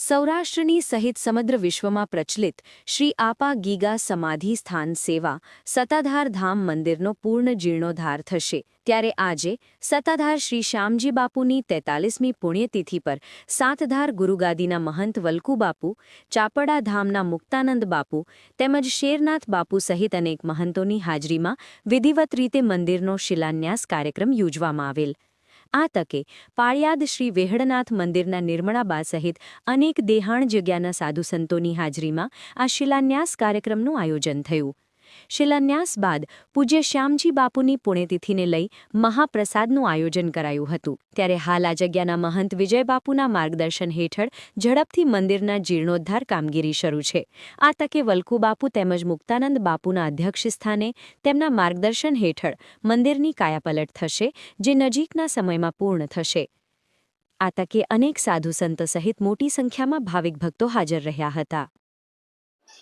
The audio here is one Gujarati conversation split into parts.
સૌરાષ્ટ્રની સહિત સમગ્ર વિશ્વમાં પ્રચલિત શ્રી આપા ગીગા સમાધિ સ્થાન સેવા સતાધાર ધામ મંદિરનો પૂર્ણ જીર્ણોદ્ધાર થશે. ત્યારે આજે સતાધાર શ્રી શ્યામજી બાપુની તેતાલીસમી પુણ્યતિથિ પર સાતધાર ગુરુગાદીના મહંત વલ્કુ બાપુ, ચાપડા ધામના મુક્તાનંદ બાપુ તેમજ શેરનાથ બાપુ સહિત અનેક મહંતોની હાજરીમાં વિધિવત રીતે મંદિરનો શિલાન્યાસ કાર્યક્રમ યોજવામાં આવેલ. આ તકે પાળિયાદ શ્રી વેહડનાથ મંદિરના નિર્મળાબા સહિત અનેક દેહાણ જગ્યાના સાધુ સંતોની હાજરીમાં આ શિલાન્યાસ કાર્યક્રમનું આયોજન થયું. શિલાન્યાસ બાદ પૂજ્ય શ્યામજી બાપુની પુણ્યતિથિને લઈ મહાપ્રસાદનું આયોજન કરાયું હતું. ત્યારે હાલ આ જગ્યાના મહંત વિજય બાપુના માર્ગદર્શન હેઠળ ઝડપથી મંદિરના જીર્ણોદ્ધાર કામગીરી શરૂ છે. આ તકે વલ્કુ તેમજ મુક્તાનંદ બાપુના અધ્યક્ષસ્થાને તેમના માર્ગદર્શન હેઠળ મંદિરની કાયાપલટ થશે, જે નજીકના સમયમાં પૂર્ણ થશે. આ તકે અનેક સાધુ સંતો સહિત મોટી સંખ્યામાં ભાવિક ભક્તો હાજર રહ્યા હતા.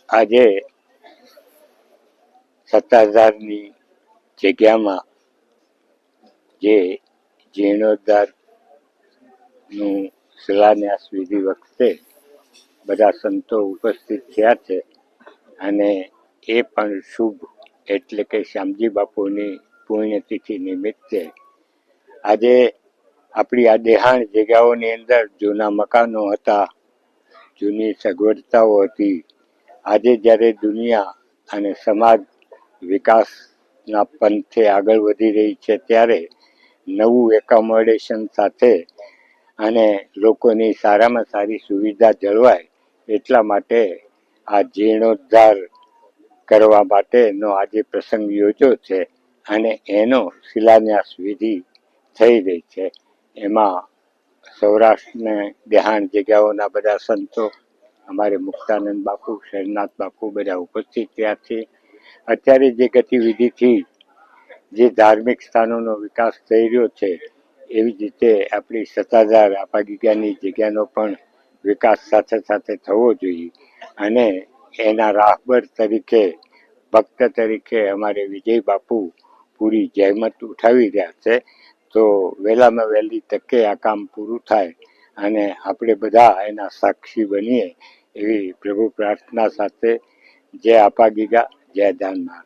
આજે સત્તાધારની જગ્યામાં જે જીર્ણોદ્ધારનું શિલાન્યાસ વિધિ વખતે બધા સંતો ઉપસ્થિત થયા છે અને એ પણ શુભ એટલે કે શ્યામજી બાપુની પુણ્યતિથિ નિમિત્તે. આજે આપણી આ દેહાણ જગ્યાઓની અંદર જૂના મકાનો હતા, જૂની સગવડતાઓ હતી. આજે જ્યારે દુનિયા અને સમાજ વિકાસના પંથે આગળ વધી રહી છે ત્યારે નવું એકોમોડેશન સાથે અને લોકોની સારામાં સારી સુવિધા જળવાય એટલા માટે આ જીર્ણોદ્ધાર કરવા માટેનો આજે પ્રસંગ યોજ્યો છે અને એનો શિલાન્યાસ વિધિ થઈ રહી છે. એમાં સૌરાષ્ટ્રને દેહાણ જગ્યાઓના બધા સંતો, અમારે મુક્તાનંદ બાપુ શરનાથ બાપુ બધા ઉપસ્થિત થયા છે અત્યારે જે ગતિવિધિથી જે ધાર્મિક સ્થાનોનો વિકાસ થઈ રહ્યો છે, એવી જ રીતે આપણી સત્તાધાર આપાગીગાની જગ્યાનો પણ વિકાસ સાથે સાથે થવો જોઈએ. અને એના રાહબર તરીકે, ભક્ત તરીકે અમારે વિજય બાપુ પૂરી જહેમત ઉઠાવી રહ્યા છે. તો વહેલામાં વહેલી તકે આ કામ પૂરું થાય અને આપણે બધા એના સાક્ષી બનીએ એવી પ્રભુ પ્રાર્થના સાથે જય આપા der dann mal